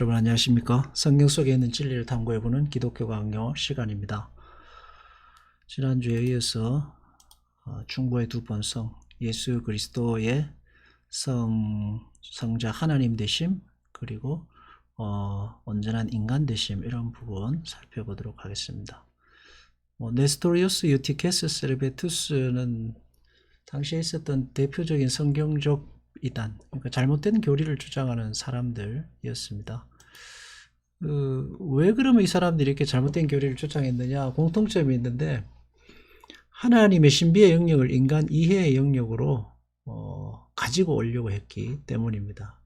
여러분 안녕하십니까? 성경 속에 있는 진리를 탐구해보는 기독교 강요 시간입니다. 지난주에 이어서 어, 중보의 두 번 성, 예수 그리스도의 성, 성자 하나님 되심, 그리고 어, 온전한 인간 되심 이런 부분 살펴보도록 하겠습니다. 뭐, 네스토리우스 유티케스 세르베투스는 당시에 있었던 대표적인 성경적 이단, 그러니까 잘못된 교리를 주장하는 사람들이었습니다. 그, 왜 그러면 이 사람들이 이렇게 잘못된 교리를 주장했느냐? 공통점이 있는데, 하나님의 신비의 영역을 인간 이해의 영역으로 어, 가지고 오려고 했기 때문입니다.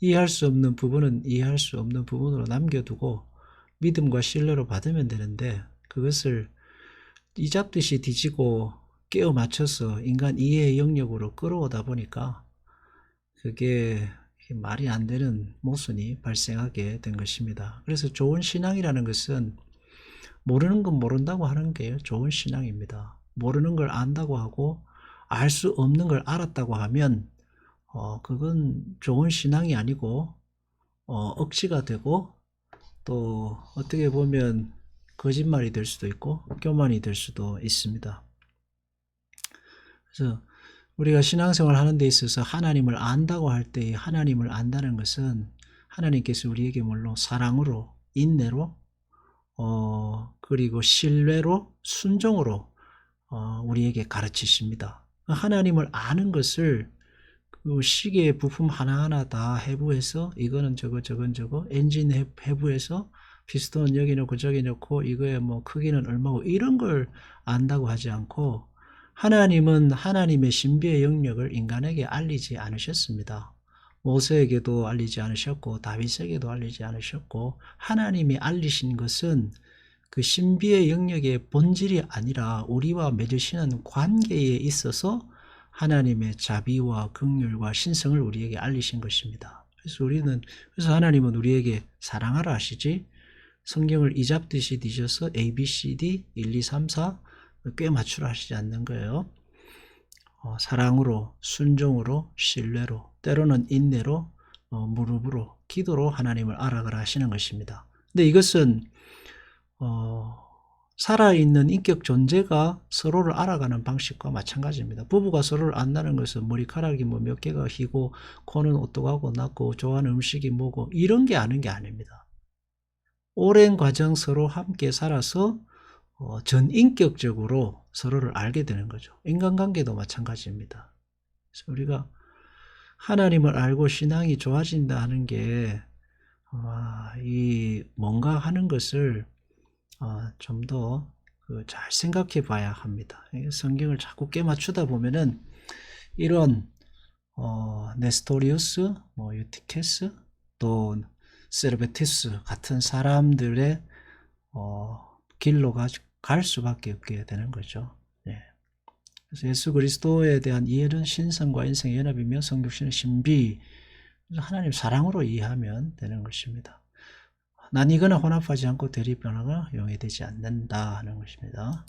이해할 수 없는 부분은 이해할 수 없는 부분으로 남겨두고 믿음과 신뢰로 받으면 되는데 그것을 이잡듯이 뒤지고 깨어 맞춰서 인간 이해의 영역으로 끌어오다 보니까 그게 말이 안 되는 모순이 발생하게 된 것입니다. 그래서 좋은 신앙이라는 것은 모르는 건 모른다고 하는 게 좋은 신앙입니다. 모르는 걸 안다고 하고 알 수 없는 걸 알았다고 하면 어 그건 좋은 신앙이 아니고 어 억지가 되고 또 어떻게 보면 거짓말이 될 수도 있고 교만이 될 수도 있습니다. 그래서 우리가 신앙생활 하는 데 있어서 하나님을 안다고 할 때 하나님을 안다는 것은 하나님께서 우리에게 물론 사랑으로 인내로 어 그리고 신뢰로 순종으로 어 우리에게 가르치십니다. 하나님을 아는 것을 그 시계 부품 하나하나 다 해부해서 이거는 저거 저건 저거 엔진 해- 해부해서 피스톤 여기 넣고 저기 넣고 이거의 뭐 크기는 얼마고 이런 걸 안다고 하지 않고 하나님은 하나님의 신비의 영역을 인간에게 알리지 않으셨습니다. 모세에게도 알리지 않으셨고 다윗에게도 알리지 않으셨고 하나님이 알리신 것은 그 신비의 영역의 본질이 아니라 우리와 맺으시는 관계에 있어서 하나님의 자비와 긍휼과 신성을 우리에게 알리신 것입니다. 그래서 우리는 그래서 하나님은 우리에게 사랑하라 하시지 성경을 이잡듯이 뒤져서 A, B, C, D 1, 2, 3, 4 꽤 맞추라 하시지 않는 거예요. 어, 사랑으로, 순종으로, 신뢰로, 때로는 인내로, 어, 무릎으로, 기도로 하나님을 알아가라 하시는 것입니다. 근데 이것은 어, 살아있는 인격 존재가 서로를 알아가는 방식과 마찬가지입니다. 부부가 서로를 안다는 것은 머리카락이 뭐 몇 개가 희고, 코는 오똑하고 낮고, 좋아하는 음식이 뭐고, 이런 게 아는 게 아닙니다. 오랜 과정 서로 함께 살아서 어, 전인격적으로 서로를 알게 되는 거죠. 인간관계도 마찬가지입니다. 그래서 우리가 하나님을 알고 신앙이 좋아진다 하는 게, 아, 이 뭔가 하는 것을 어, 좀더 그 잘 생각해 봐야 합니다. 이 성경을 자꾸 깨맞추다 보면은 이런 어, 네스토리우스, 뭐 유티케스, 또 세르베티스 같은 사람들의 어, 길로 가, 갈 수밖에 없게 되는 거죠. 예. 그래서 예수 그리스도에 대한 이해는 신성과 인성의 연합이며 성육신의 신비, 하나님 사랑으로 이해하면 되는 것입니다. 나뉘거나 혼합하지 않고 대립 변화가 용해되지 않는다 하는 것입니다.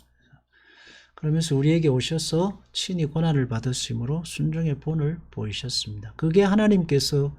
그러면서 우리에게 오셔서 친히 고난을 받으심으로 순종의 본을 보이셨습니다. 그게 하나님께서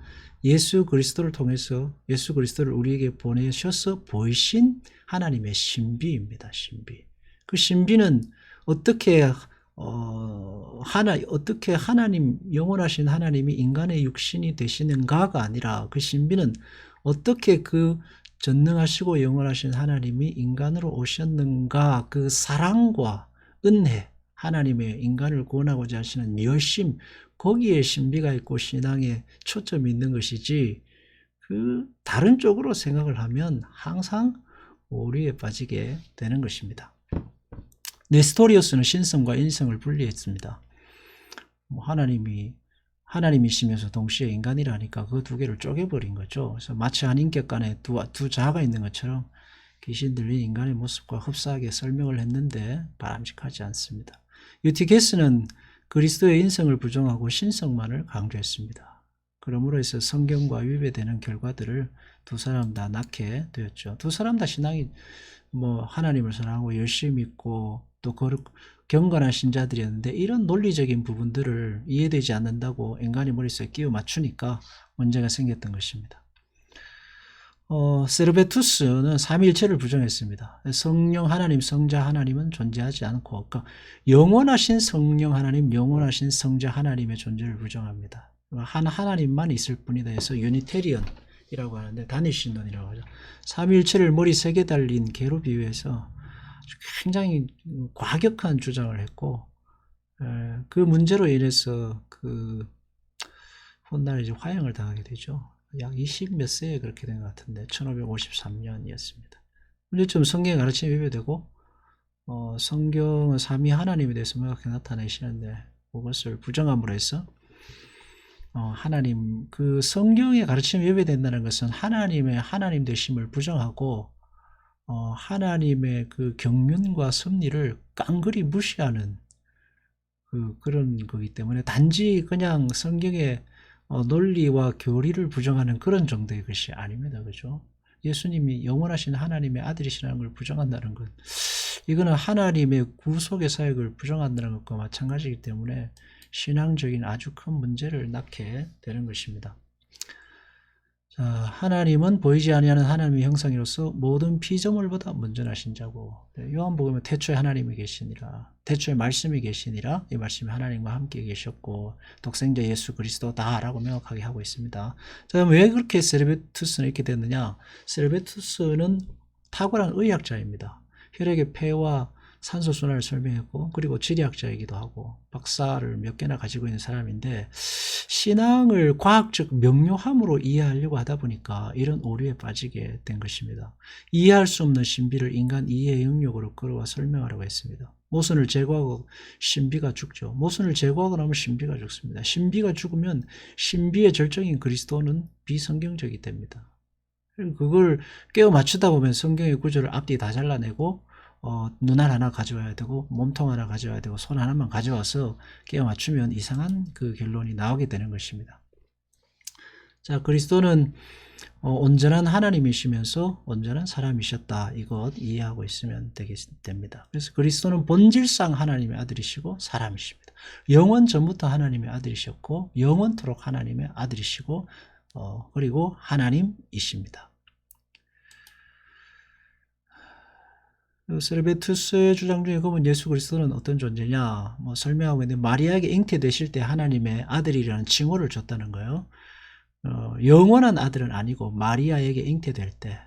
예수 그리스도를 통해서 예수 그리스도를 우리에게 보내셔서 보이신 하나님의 신비입니다. 신비. 그 신비는 어떻게 어, 하나 어떻게 하나님 영원하신 하나님이 인간의 육신이 되시는가가 아니라 그 신비는 어떻게 그 전능하시고 영원하신 하나님이 인간으로 오셨는가 그 사랑과 은혜 하나님의 인간을 구원하고자 하시는 열심 거기에 신비가 있고 신앙에 초점이 있는 것이지 그 다른 쪽으로 생각을 하면 항상 오류에 빠지게 되는 것입니다. 네스토리오스는 신성과 인성을 분리했습니다. 뭐 하나님이 하나님이시면서 동시에 인간이라니까 그 두 개를 쪼개버린 거죠. 그래서 마치 한 인격 간에 두, 두 자아가 있는 것처럼 귀신들이 인간의 모습과 흡사하게 설명을 했는데 바람직하지 않습니다. 유티게스는 그리스도의 인성을 부정하고 신성만을 강조했습니다. 그러므로 해서 성경과 위배되는 결과들을 두 사람 다 낳게 되었죠. 두 사람 다 신앙이 뭐 하나님을 사랑하고 열심히 믿고 또 거룩 경건한 신자들이었는데 이런 논리적인 부분들을 이해되지 않는다고 인간이 머릿속에 끼워 맞추니까 문제가 생겼던 것입니다. 어, 세르베투스는 삼위일체를 부정했습니다. 성령 하나님, 성자 하나님은 존재하지 않고 그러니까 영원하신 성령 하나님, 영원하신 성자 하나님의 존재를 부정합니다. 한 하나님만 있을 뿐이다 해서 유니테리언이라고 하는데 단일신론이라고 하죠. 삼위일체를 머리 세 개 달린 개로 비유해서 굉장히 과격한 주장을 했고 에, 그 문제로 인해서 그 훗날 이제 화형을 당하게 되죠. 약 20 몇 세에 그렇게 된 것 같은데 1553년이었습니다. 문제점 성경의 가르침이 위배되고 어, 성경은 삼위 하나님에 대해서 명확히 나타내시는데 그것을 부정함으로 해서 어, 하나님 그 성경의 가르침이 위배된다는 것은 하나님의 하나님 되심을 부정하고 어, 하나님의 그 경륜과 섭리를 깡그리 무시하는 그 그런 거기 때문에 단지 그냥 성경의 어, 논리와 교리를 부정하는 그런 정도의 것이 아닙니다. 그죠? 예수님이 영원하신 하나님의 아들이시라는 걸 부정한다는 것. 이거는 하나님의 구속의 사역을 부정한다는 것과 마찬가지이기 때문에 신앙적인 아주 큰 문제를 낳게 되는 것입니다. 자, 하나님은 보이지 아니하는 하나님의 형상이로서 모든 피조물보다 먼저나신 자고 네, 요한복음에 태초에 하나님이 계시니라 태초에 말씀이 계시니라 이 말씀이 하나님과 함께 계셨고 독생자 예수 그리스도다라고 명확하게 하고 있습니다. 자, 왜 그렇게 세르베투스는 이렇게 됐느냐? 세르베투스는 탁월한 의학자입니다. 혈액의 폐와 산소 순환을 설명했고 그리고 지리학자이기도 하고 박사를 몇 개나 가지고 있는 사람인데 신앙을 과학적 명료함으로 이해하려고 하다 보니까 이런 오류에 빠지게 된 것입니다. 이해할 수 없는 신비를 인간 이해 영역으로 끌어와 설명하려고 했습니다. 모순을 제거하고 신비가 죽죠. 모순을 제거하고 나면 신비가 죽습니다. 신비가 죽으면 신비의 절정인 그리스도는 비성경적이 됩니다. 그걸 깨워 맞추다 보면 성경의 구조를 앞뒤 다 잘라내고 어, 눈알 하나 가져와야 되고 몸통 하나 가져와야 되고 손 하나만 가져와서 끼워 맞추면 이상한 그 결론이 나오게 되는 것입니다. 자, 그리스도는 어, 온전한 하나님이시면서 온전한 사람이셨다. 이것 이해하고 있으면 되겠, 됩니다. 그래서 그리스도는 본질상 하나님의 아들이시고 사람이십니다. 영원 전부터 하나님의 아들이셨고 영원토록 하나님의 아들이시고 어, 그리고 하나님이십니다. 세르베투스의 주장 중에 그러면 예수 그리스도는 어떤 존재냐 뭐 설명하고 있는데 마리아에게 잉태되실 때 하나님의 아들이라는 칭호를 줬다는 거예요. 어, 영원한 아들은 아니고 마리아에게 잉태될 때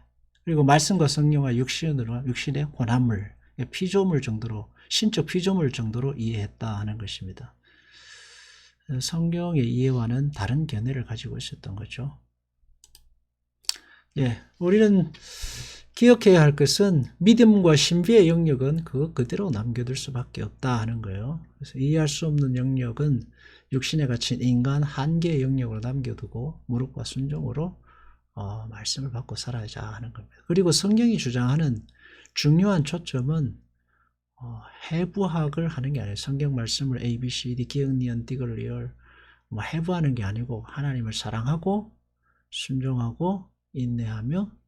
그리고 말씀과 성령과 육신으로 육신의 혼합물 피조물 정도로 신적 피조물 정도로 이해했다 하는 것입니다. 성경의 이해와는 다른 견해를 가지고 있었던 거죠. 예, 우리는 기억해야 할 것은 믿음과 신비의 영역은 그것 그대로 남겨둘 수밖에 없다 하는 거예요. 그래서 이해할 수 없는 영역은 육신에 갇힌 인간 한계의 영역으로 남겨두고 무릎과 순종으로 어, 말씀을 받고 살아야자 하는 겁니다. 그리고 성경이 주장하는 중요한 초점은 어, 해부학을 하는 게 아니에요. 성경 말씀을 A, B, C, D, 기억, 니은, 디글, 리얼 뭐 해부하는 게 아니고 하나님을 사랑하고 순종하고 인내하며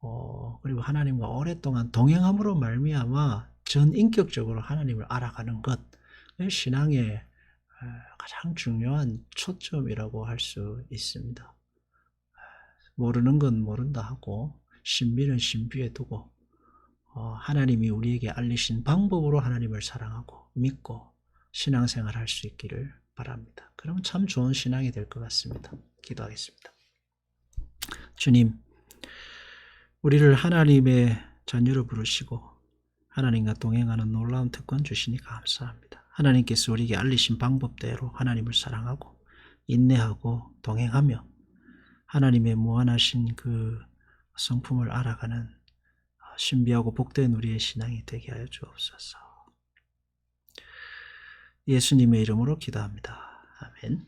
어, 그리고 하나님과 오랫동안 동행함으로 말미암아 전인격적으로 하나님을 알아가는 것 신앙의 가장 중요한 초점이라고 할 수 있습니다. 모르는 건 모른다 하고 신비는 신비에 두고 어, 하나님이 우리에게 알리신 방법으로 하나님을 사랑하고 믿고 신앙생활 할 수 있기를 바랍니다. 그럼 참 좋은 신앙이 될 것 같습니다. 기도하겠습니다. 주님, 우리를 하나님의 자녀로 부르시고 하나님과 동행하는 놀라운 특권 주시니 감사합니다. 하나님께서 우리에게 알리신 방법대로 하나님을 사랑하고 인내하고 동행하며 하나님의 무한하신 그 성품을 알아가는 신비하고 복된 우리의 신앙이 되게 하여 주옵소서. 예수님의 이름으로 기도합니다. 아멘.